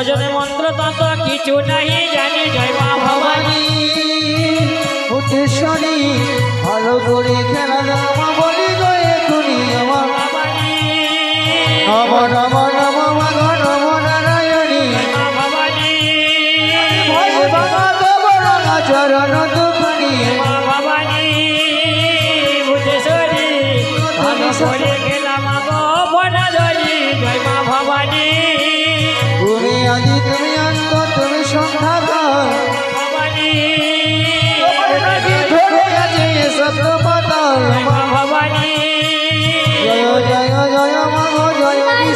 ভজন মন্ত্র তত কিছু নাই জানি জয় মা ভবানী। ভালো করে খেলা রামা বলি নারায়ণী।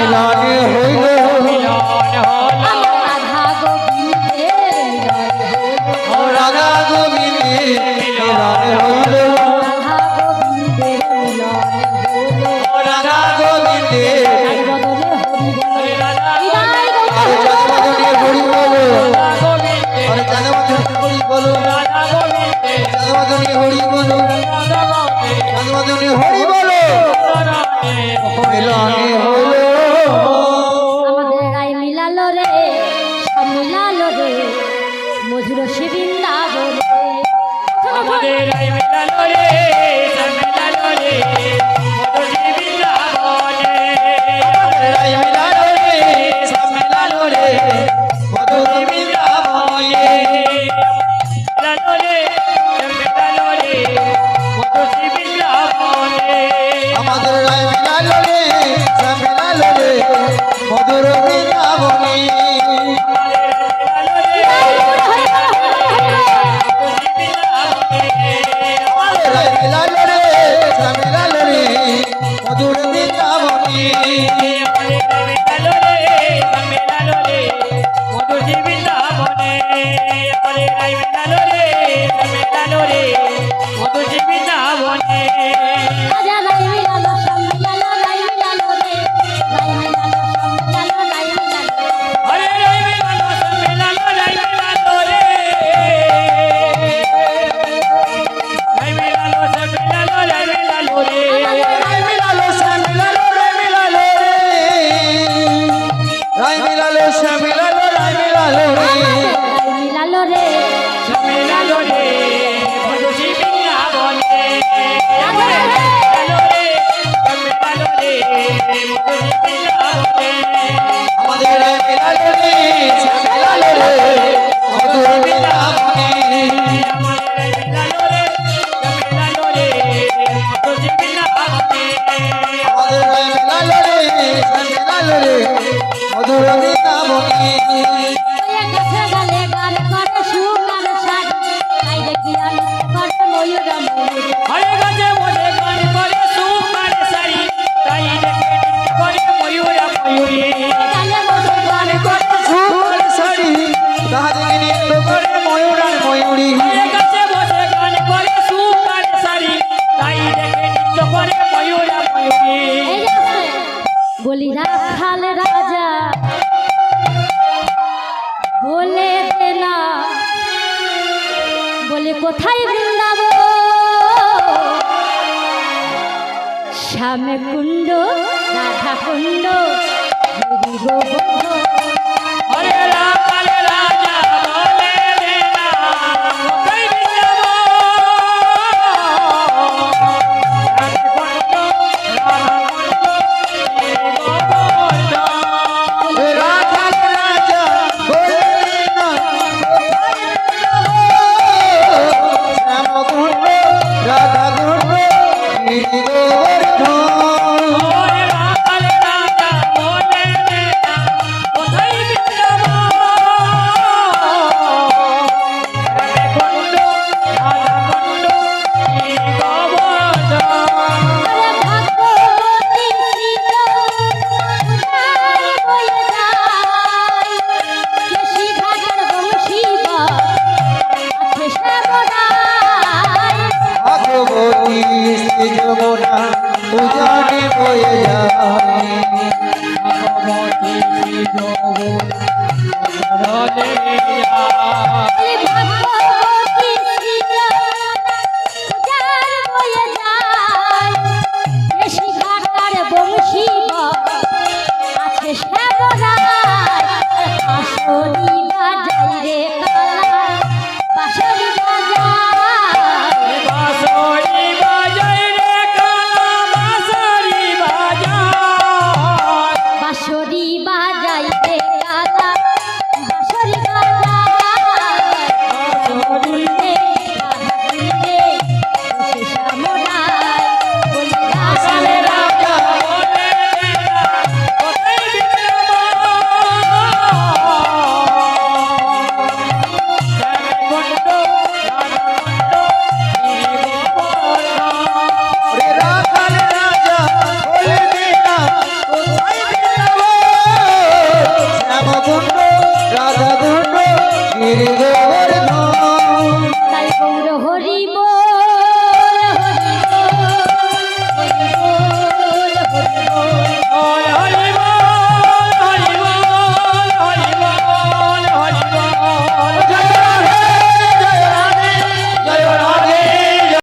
মিলন হইল রাধা গোবিন্দের মিলন হইল রাধা গোবিন্দের হরি বলো। হরি বলো। গেল রে মধুজীবী বনে। লাল রে লাল রে। 哥。